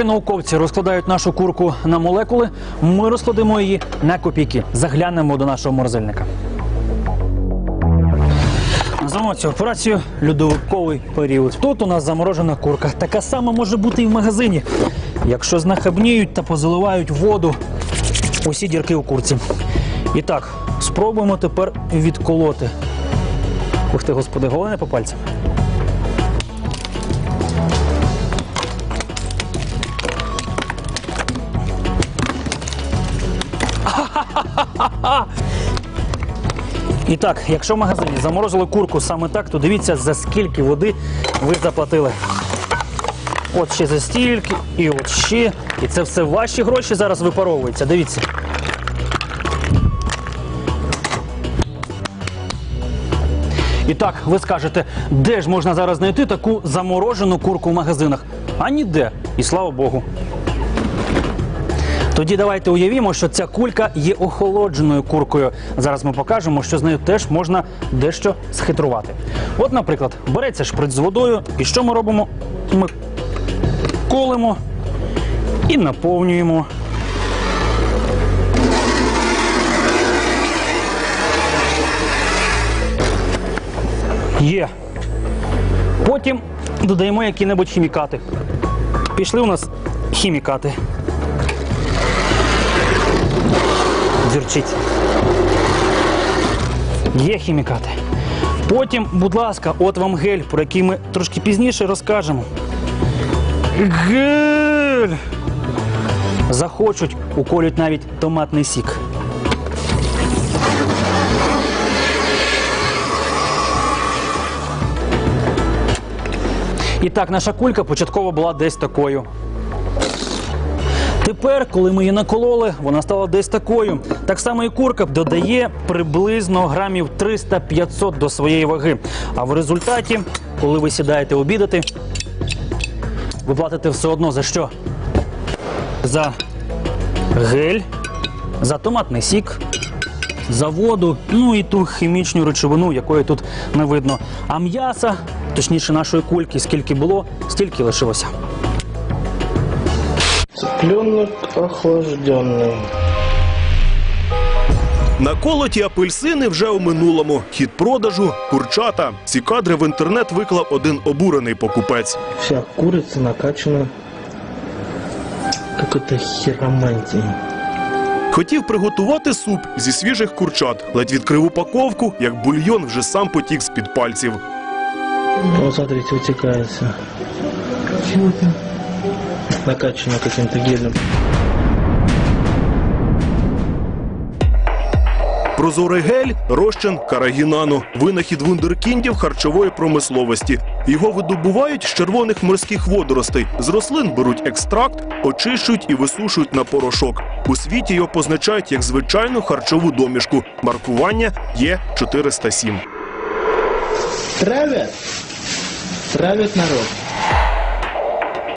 Поки науковці розкладають нашу курку на молекули, ми розкладемо її на копійки. Заглянемо до нашого морозильника. Називаємо цю операцію льодовиковий період. Тут у нас заморожена курка. Така сама може бути і в магазині. Якщо знахабніють та позаливають воду усі дірки у курці. І так, спробуємо тепер відколоти. Ух ти, господи, головне по пальцям. І так, якщо в магазині заморозили курку саме так, то дивіться, за скільки води ви заплатили. От ще за стільки, і от ще. І це все ваші гроші зараз випаровуються. Дивіться. І так, ви скажете, де ж можна зараз знайти таку заморожену курку в магазинах? А ніде. І слава Богу. Тоді давайте уявімо, що ця кулька є охолодженою куркою. Зараз ми покажемо, що з нею теж можна дещо схитрувати. От, наприклад, береться шприц з водою, і що ми робимо? Ми колемо і наповнюємо. Є. Потім додаємо які-небудь хімікати. Пішли у нас хімікати. Дзюрчить. Є хімікати. Потім, будь ласка, от вам гель, про який ми трошки пізніше розкажемо. Гель! Захочуть, уколють навіть томатний сік. І так, наша кулька початково була десь такою. Тепер, коли ми її накололи, вона стала десь такою. Так само і курка додає приблизно грамів 300-500 до своєї ваги. А в результаті, коли ви сідаєте обідати, ви платите все одно за що? За гель, за томатний сік, за воду, ну і ту хімічну речовину, якої тут не видно. А м'яса, точніше нашої кульки, скільки було, стільки лишилося. Цыпленок охлажденный. Наколоті апельсини вже у минулому. Хід продажу, курчата. Ці кадри в інтернет виклав один обурений покупець. Вся курица накачана какой-то хиромантией. Хотів приготувати суп зі свіжих курчат. Ледь відкрив упаковку, як бульйон вже сам потік з-під пальців. Вот смотрите, вытекает все. Накачано каким-то гелем. Прозорий гель – розчин карагінану, винахід вундеркіндів харчової промисловості. Його видобувають з червоних морських водоростей. З рослин беруть екстракт, очищують і висушують на порошок. У світі його позначають як звичайну харчову домішку. Маркування є 407. Травят? Травят народ.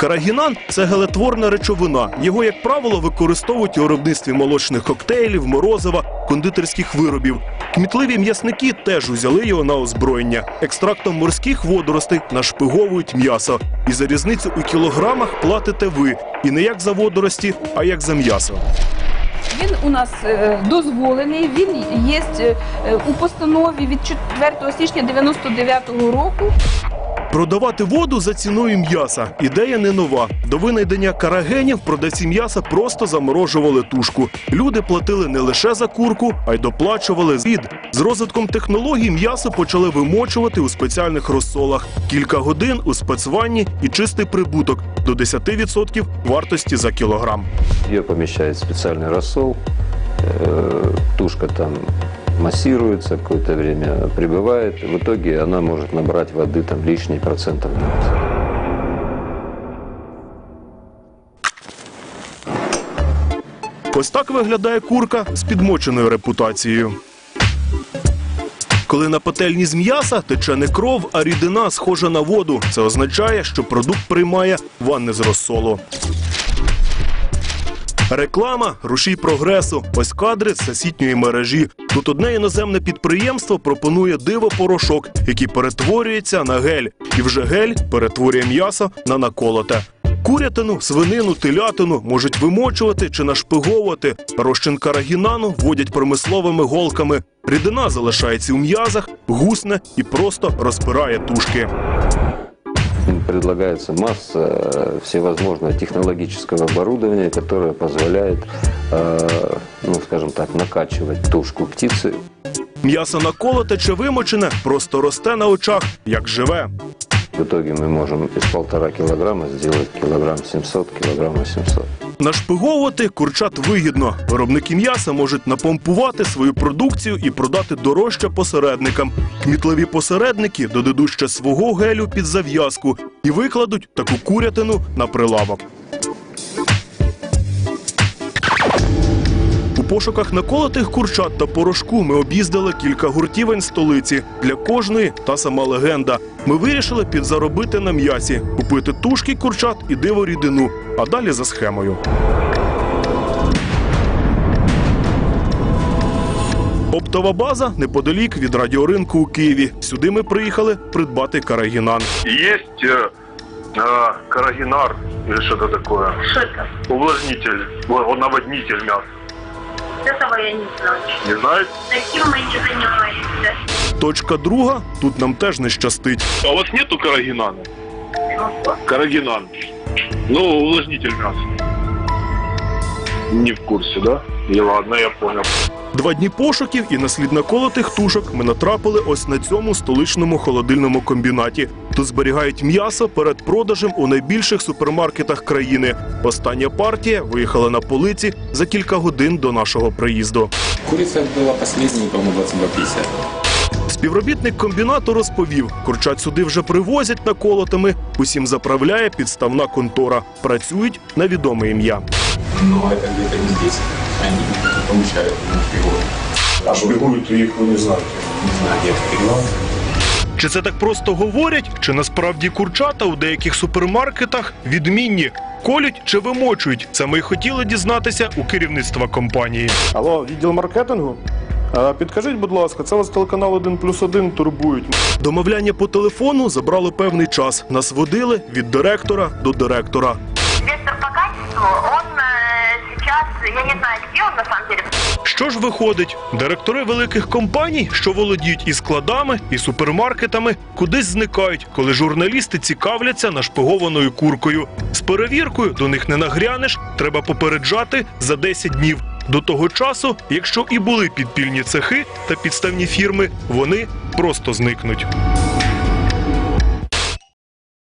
Карагінан це гелетворна речовина. Його, як правило, використовують у виробництві молочних коктейлів, морозива, кондитерських виробів. Кмітливі м'ясники теж узяли його на озброєння. Екстрактом морських водоростей нашпиговують м'ясо. І за різницю у кілограмах платите ви. І не як за водорості, а як за м'ясо. Він у нас е, дозволений. Він є е, у постанові від 4 січня 99-го року. Продавати воду за ціною м'яса ідея не нова. До винайдення карагенів продавці м'яса просто заморожували тушку. Люди платили не лише за курку, а й доплачували зід. З розвитком технологій м'ясо почали вимочувати у спеціальних розсолах. Кілька годин у спецванні і чистий прибуток до 10% вартості за кілограм. Ее помещают в специальный рассол, э, тушка там массируется, какое-то время пребывает. В итоге она может набрать воды там лишний процентов 20. Ось так виглядає курка з підмоченою репутацією. Коли на пательні з м'яса тече не кров, а рідина схожа на воду. Це означає, що продукт приймає ванни з розсолу. Реклама рушій прогресу. Ось кадри з всесвітньої мережі. Тут одне іноземне підприємство пропонує диво-порошок, який перетворюється на гель. І вже гель перетворює м'ясо на наколоте. Курятину, свинину, телятину можуть вимочувати чи нашпиговувати. Розчин карагінану вводять промисловими голками. Рідина залишається у м'язах, гусне і просто розпирає тушки Предлагается масса э, всевозможного технологического оборудования, которое позволяет, э, ну, скажем так, накачивать тушку птицы М'ясо наколоте чи вимочене просто росте на очах, як живе. В итоге мы можем из полтора килограмма сделать килограмм 700, килограмм 800. Нашпиговувати курчат вигідно. Виробники м'яса можуть напомпувати свою продукцію і продати дорожче посередникам. Кмітливі посередники додадуть ще свого гелю під зав'язку і викладуть таку курятину на прилавок. пошуках наколотих курчат та порошку ми об'їздили кілька гуртівень столиці. Для кожної та сама легенда. Ми вирішили підзаробити на м'ясі, купити тушки курчат і диво рідину, а далі за схемою. Оптова база неподалік від радіоринку у Києві. Сюди ми приїхали придбати карагінан. Есть э, э, карагинар или что-то такое. Что это? Увлажнитель, о, наводнитель мяса. Этого я не знаю. Не знаете? Таким мы не занимаемся. Точка друга тут нам теж не щастить. А у вас нету карагинана? Карагинан. Ну, увлажнитель мяса. Не в курсе, да? И ладно, я понял. Два дні пошуків і на слід наколотих тушок ми натрапили ось на цьому столичному холодильному комбінаті. Тут зберігають м'ясо перед продажем у найбільших супермаркетах країни. Остання партія виїхала на полиці за кілька годин до нашого приїзду. Курица была последней, по-моему, 22,50. Співробітник комбінату розповів, курчат сюди вже привозять наколотими. Усім заправляє підставна контора. Працюють на відоме ім'я. Это где-то не здесь Они получают ну, пригоды. А шпигують їх, ви не знаєте. Не знаю, где это перевал. Чи це так просто говорять? Чи насправді курчата у деяких супермаркетах відмінні? Колють чи вимочують? Це ми й хотіли дізнатися у керівництва компанії. Алло, відділ маркетингу? А, підкажіть, будь ласка, це вас телеканал 1 плюс 1 турбують. Домовляння по телефону забрало певний час. Нас водили від директора до директора. Инспектор по качеству, он э, сейчас, я не знаю, где он на самом деле. Що ж виходить, директори великих компаній, що володіють і складами, і супермаркетами, кудись зникають, коли журналісти цікавляться нашпигованою куркою. З перевіркою до них не нагрянеш, треба попереджати за 10 днів. До того часу, якщо і були підпільні цехи та підставні фірми, вони просто зникнуть.